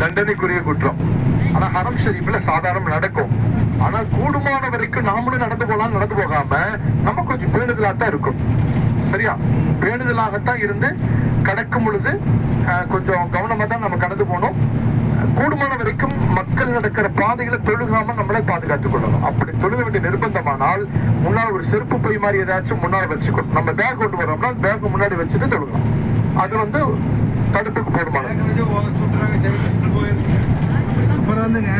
தண்டனைக்குரிய குற்றம். ஆனா ஹரம் ஷெரீஃப்ல சாதாரணம் நடக்கும். ஆனா கூடுமான வரைக்கும் நாமளும் நடந்து போகலாம் நடந்து போகாம நம்ம கொஞ்சம் பேணுதலா தான் இருக்கும். சரியா? பேணுதலாகத்தான் இருந்து கடக்கும் பொழுது கொஞ்சம் கவனமா தான் நம்ம கடந்து போகணும். கூடுமான வரைக்கும் மக்கள் நடக்கிற பாதைகளை தொழுகாம நம்மளே பாதுகாத்துக் கொள்ளணும். அப்படி தொழுக வேண்டிய நிர்பந்தமானால் முன்னால் ஒரு செருப்பு பை மாதிரி ஏதாச்சும் முன்னால் வச்சுக்கணும். நம்ம பேக் கொண்டு வரோம்னா பேக் முன்னாடி வச்சுட்டு தொழுகணும். அது வந்து தடுப்புக்கு போயிருக்கு அப்புறம் வந்துங்க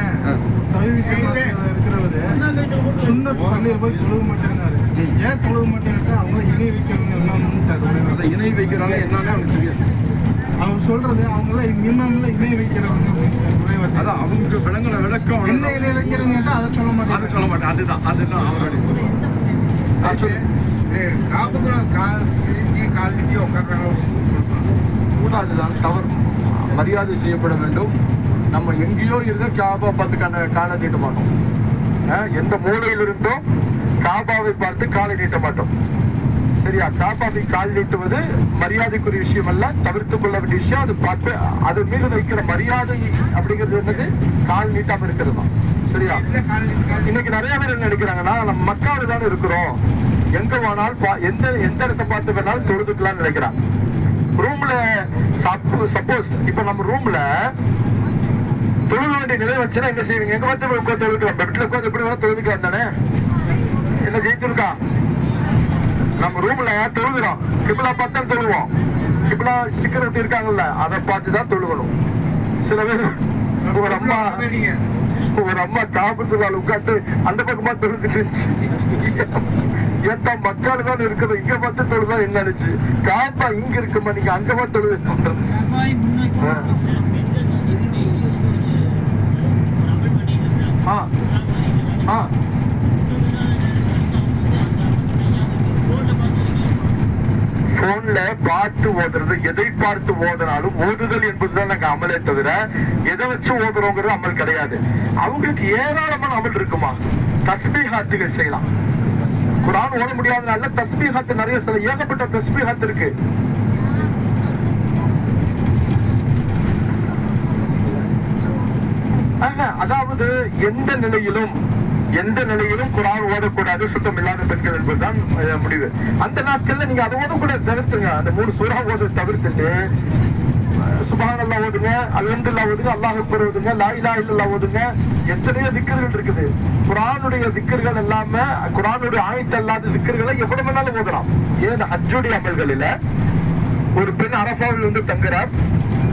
சுண்ணத் பள்ளியில் போய் தொழுக மாட்டேங்கிறாரு ஏன் தொழுக மாட்டேங்கிறா அவங்கள இணை வைக்கிறவங்க எல்லாம் அதை இணை வைக்கிறாங்க என்னன்னு அவனுக்கு தெரியாது. அவர் சொல்றது அவங்கள இமாம்ல இணை வைக்கிறவங்க குறைவா அதான் அவங்களுக்கு விளங்குற விளக்கம் என்ன இணை வைக்கிறவங்க கேட்டா அதை சொல்ல அதை மாட்டாங்க சொல்ல மாட்டேன். அதுதான் அதுதான் அவருடைய சொல்றேன். காப்புக்குள்ள கால் நீ கால் கூட அதுதான் தவறு. மரியாதை செய்யப்பட வேண்டும். நம்ம எங்கேயோ இருந்தால் காபா பார்த்து கண்ண காலை நீட்ட மாட்டோம். எந்த மூலையில் இருந்தோ காபாவை பார்த்து காலை நீட்ட மாட்டோம். சரியா? காபாவை கால் நீட்டுவது மரியாதைக்குரிய விஷயம் அல்ல தவிர்த்து கொள்ள வேண்டிய விஷயம். அது பார்த்து அது மீது வைக்கிற மரியாதை அப்படிங்கிறது என்னது? கால் நீட்டாம இருக்கிறது தான். சரியா? இன்னைக்கு நிறைய பேர் என்ன நினைக்கிறாங்கன்னா நம்ம மக்காவில் தானே இருக்கிறோம். எங்க போனால் பா- எந்த எந்த இடத்த பார்த்து வேணாலும் தொழுதுக்கலாம்னு நினைக்கிறாங்க. ரூம்ல சப்போஸ் இப்ப நம்ம ரூம்ல தொழுக வேண்டிய நிலை வச்சுன்னா என்ன செய்வீங்க? எங்க பார்த்து உட்காந்து தொழுக்கலாம் பெட்ல உட்காந்து எப்படி வேணா தொழுதுக்கலாம் தானே? என்ன ஜெயித்திருக்கா? நம்ம ரூம்ல தொழுகிறோம். கிபிலா பார்த்தா தொழுவோம். கிபிலா ஸ்டிக்கர் இருக்காங்கல்ல அதை பார்த்து தான் தொழுகணும். சில பேர் ஒரு அம்மா ஒரு அம்மா காபத்துவால் உட்காந்து அந்த பக்கமா தொழுதுட்டு இருந்துச்சு. ஏத்தா மக்கள் தான் இருக்குது. இங்க பார்த்து தொழுதா என்னச்சு காப்பா இங்க இருக்குமா? நீங்க அங்க பார்த்து தொழுது. போன்ல பார்த்து ஓதுறது எதை பார்த்து ஓதுனாலும் ஓதுதல் என்பதுதான் நாங்க அமலே தவிர எதை வச்சு ஓதுறோங்கிறது அமல் கிடையாது. அவங்களுக்கு ஏராளமான அமல் இருக்குமா? தஸ்பீஹாத்துகள் செய்யலாம். குரான் ஓட முடியாதனால தஸ்மீகத்து நிறைய சில ஏகப்பட்ட தஸ்மீகத்து இருக்கு. அதாவது எந்த நிலையிலும் எந்த நிலையிலும் குரான் ஓதக்கூடாது சுத்தம் இல்லாத பெண்கள் என்பதுதான் முடிவு. அந்த நாட்கள்ல நீங்க அதை ஓதக்கூடாது தவிர்த்துங்க அந்த மூணு சூறா ஓத தவிர்த்துட்டு சுபான் அல்லா ஓதுங்க அல்ஹம்துல்லா ஓதுங்க அல்லாஹ் அக்பர் ஓதுங்க லாயிலா இல்லா ஓதுங்க. எத்தனையோ திக்கர்கள் இருக்குது. குரானுடைய திக்கர்கள் எல்லாமே குரானுடைய ஆயத்து அல்லாத திக்கர்களை எவ்வளவு வேணாலும் ஓதலாம். ஏன் ஹஜ்ஜுடைய அமல்களில ஒரு பெண் அரபாவில் வந்து தங்குறார்.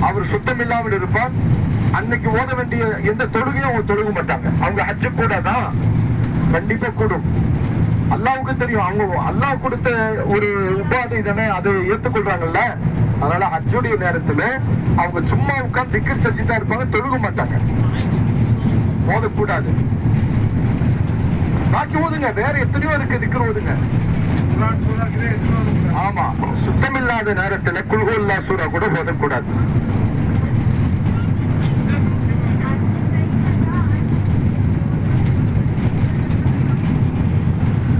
அவர் சுத்தம் இல்லாமல் இருப்பார் அன்னைக்கு ஓத வேண்டிய எந்த தொழுகையும் அவங்க தொழுக மாட்டாங்க. அவங்க ஹஜ்ஜு கூட தான் கண்டிப்பா கூடும். அல்லாவுக்கு தெரியும். அவங்க அல்லாஹ் கொடுத்த ஒரு உபாதை தானே அதை ஏற்றுக்கொள்றாங்கல்ல அதனால ஹஜ்ஜுடைய நேரத்துல அவங்க சும்மா உட்கார்ந்து திக்கர் செஞ்சுட்டு தான் இருப்பாங்க தொழுக மாட்டாங்க. ஓதக்கூடாது பாக்கி ஓதுங்க வேற எத்தனையோ இருக்கு திக்கர் ஓதுங்க ஆமா சுத்தம் இல்லாத சுத்தமில்லாத நேரத்துல குல்கோல்லா சூரா கூட ஓதக்கூடாது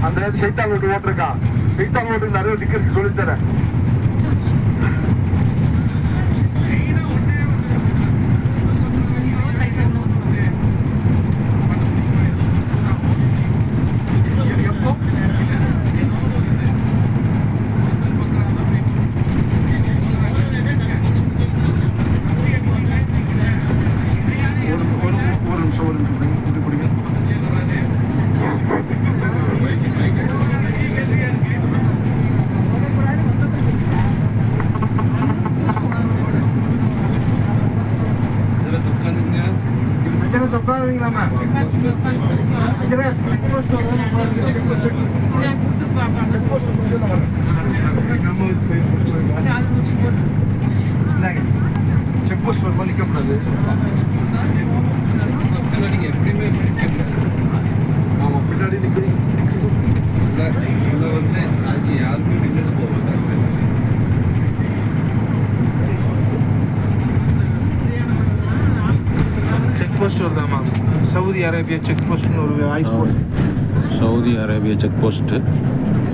அந்த சைத்தான் ஓட்டிருக்கான். சைத்தான் ஓட்டு நிறைய திக்கருக்கு சொல்லித்தரேன் எப்போ ஒரு ஒரு ஒரு நிமிஷம் ஒரு நிமிஷம் பிடிங்க, இப்படி பிடிங்க. அஜரத் உட்காருவீங்களாமா அஜரத் செக் போஸ்ட் நம்ம போய் இந்தாங்க செக் போஸ்ட் வருமா நிற்கக்கூடாது நீங்க எப்படியுமே ஆமாம் பின்னாடி நிற்கிறீங்க இதில் வந்து அது யாருமே நின்று போவாங்க செக் போஸ்ட் வருதாமா சவுதி அரேபியா செக் போஸ்ட்னு ஒரு போட்டு சவுதி அரேபியா செக் போஸ்ட்டு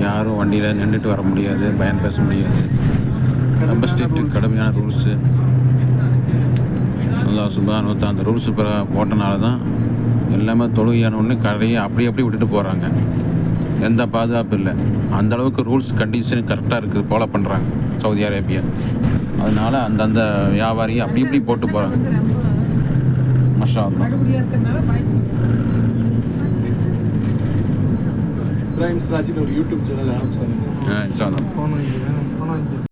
யாரும் வண்டியில் நின்றுட்டு வர முடியாது பயன் பேச முடியாது. ரொம்ப ஸ்ட்ரிக்ட் கடுமையான ரூல்ஸு அல்லாஹ் சுபானு அந்த ரூல்ஸ் போட்டனால தான் எல்லாமே தொழுகையான ஒன்று கடையை அப்படி அப்படி விட்டுட்டு போகிறாங்க எந்த பாதுகாப்பு இல்லை. அந்த அளவுக்கு ரூல்ஸ் கண்டிஷன் கரெக்டாக இருக்குது ஃபாலோ பண்ணுறாங்க சவுதி அரேபியா. அதனால அந்தந்த வியாபாரி அப்படி இப்படி போட்டு போகிறாங்க அல்லா இப்ராஹிம் சிராஜின்னு ஒரு யூடியூப் சேனல் ஆரம்பிச்சாங்க இன்ஷா